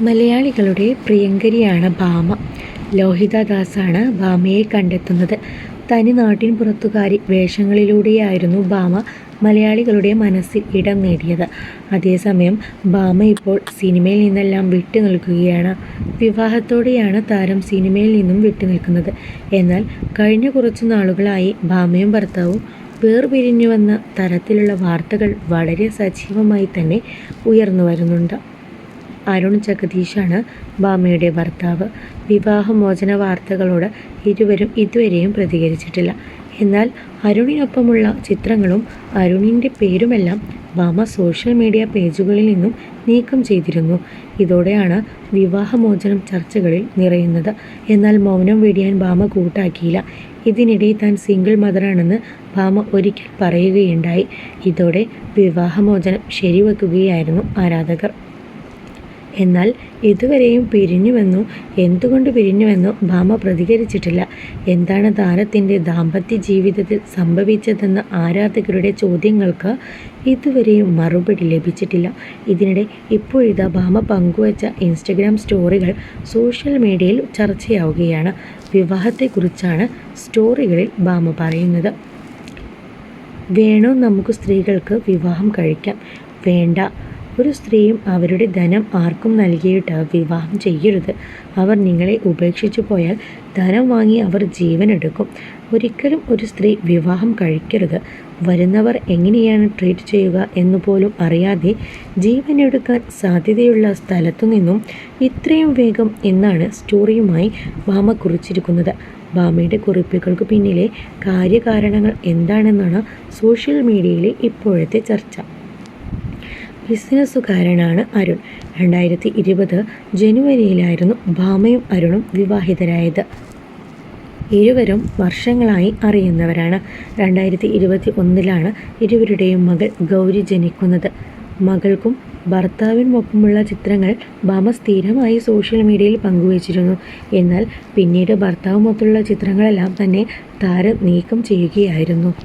മലയാളികളുടെ പ്രിയങ്കരിയാണ് ഭാമ. ലോഹിതദാസാണ് ഭാമയെ കണ്ടെത്തുന്നത്. തനി നാട്ടിൻ പുറത്തുകാരി വേഷങ്ങളിലൂടെയായിരുന്നു ഭാമ മലയാളികളുടെ മനസ്സിൽ ഇടം നേടിയത്. അതേസമയം ഭാമ ഇപ്പോൾ സിനിമയിൽ നിന്നെല്ലാം വിട്ടു നിൽക്കുകയാണ്. വിവാഹത്തോടെയാണ് താരം സിനിമയിൽ നിന്നും വിട്ടു നിൽക്കുന്നത്. എന്നാൽ കഴിഞ്ഞ കുറച്ചു നാളുകളായി ഭാമയും ഭർത്താവും വേർപിരിഞ്ഞുവെന്ന തരത്തിലുള്ള വാർത്തകൾ വളരെ സജീവമായി തന്നെ ഉയർന്നു വരുന്നുണ്ട്. അരുൺ ജഗദീഷാണ് ഭാമയുടെ ഭർത്താവ്. വിവാഹമോചന വാർത്തകളോട് ഇരുവരും ഇതുവരെയും പ്രതികരിച്ചിട്ടില്ല. എന്നാൽ അരുണിനൊപ്പമുള്ള ചിത്രങ്ങളും അരുണിന്റെ പേരുമെല്ലാം ഭാമ സോഷ്യൽ മീഡിയ പേജുകളിൽ നിന്നും നീക്കം ചെയ്തിരുന്നു. ഇതോടെയാണ് വിവാഹമോചനം ചർച്ചകളിൽ നിറയുന്നത്. എന്നാൽ മൗനം വെടിയാൻ ഭാമ കൂട്ടാക്കിയില്ല. ഇതിനിടെ താൻ സിംഗിൾ മദറാണെന്ന് ഭാമ ഒരിക്കൽ പറയുകയുണ്ടായി. ഇതോടെ വിവാഹമോചനം ശരിവെക്കുകയായിരുന്നു ആരാധകർ. എന്നാൽ ഇതുവരെയും പിരിഞ്ഞുവെന്നോ എന്തുകൊണ്ട് പിരിഞ്ഞുവെന്നോ ഭാമ പ്രതികരിച്ചിട്ടില്ല. എന്താണ് താരത്തിന്റെ ദാമ്പത്യ ജീവിതത്തിൽ സംഭവിച്ചതെന്ന ആരാധകരുടെ ചോദ്യങ്ങൾക്ക് ഇതുവരെയും മറുപടി ലഭിച്ചിട്ടില്ല. ഇതിനിടെ ഇപ്പോഴിതാ ഭാമ പങ്കുവച്ച ഇൻസ്റ്റഗ്രാം സ്റ്റോറികൾ സോഷ്യൽ മീഡിയയിൽ ചർച്ചയാവുകയാണ്. വിവാഹത്തെക്കുറിച്ചാണ് സ്റ്റോറികളിൽ ഭാമ പറയുന്നത്. വേണോ നമുക്ക് സ്ത്രീകൾക്ക് വിവാഹം കഴിക്കാം? വേണ്ട. ഒരു സ്ത്രീയും അവരുടെ ധനം ആർക്കും നൽകിയിട്ട് വിവാഹം ചെയ്യരുത്. അവർ നിങ്ങളെ ഉപേക്ഷിച്ചു പോയാൽ ധനം വാങ്ങി അവർ ജീവൻ എടുക്കും. ഒരിക്കലും ഒരു സ്ത്രീ വിവാഹം കഴിക്കരുത്. വരുന്നവർ എങ്ങനെയാണ് ട്രീറ്റ് ചെയ്യുക എന്നുപോലും അറിയാതെ ജീവനെടുക്കാൻ സാധ്യതയുള്ള സ്ഥലത്തു നിന്നും ഇത്രയും വേഗം എന്നാണ് സ്റ്റോറിയുമായി ഭാമ കുറിച്ചിരിക്കുന്നത്. ഭാമയുടെ കുറിപ്പുകൾക്ക് പിന്നിലെ കാര്യകാരണങ്ങൾ എന്താണെന്നാണ് സോഷ്യൽ മീഡിയയിലെ ഇപ്പോഴത്തെ ചർച്ച. ബിസിനസ്സുകാരനാണ് അരുൺ. രണ്ടായിരത്തി ഇരുപത് ജനുവരിയിലായിരുന്നു ഭാമയും അരുണും വിവാഹിതരായത്. ഇരുവരും വർഷങ്ങളായി അറിയുന്നവരാണ്. രണ്ടായിരത്തി ഇരുപത്തി ഒന്നിലാണ് ഇരുവരുടെയും മകൾ ഗൗരി ജനിക്കുന്നത്. മകൾക്കും ഭർത്താവിനുമൊപ്പമുള്ള ചിത്രങ്ങൾ ഭാമ സ്ഥിരമായി സോഷ്യൽ മീഡിയയിൽ പങ്കുവച്ചിരുന്നു. എന്നാൽ പിന്നീട് ഭർത്താവുമൊത്തുള്ള ചിത്രങ്ങളെല്ലാം തന്നെ താരം നീക്കം ചെയ്യുകയായിരുന്നു.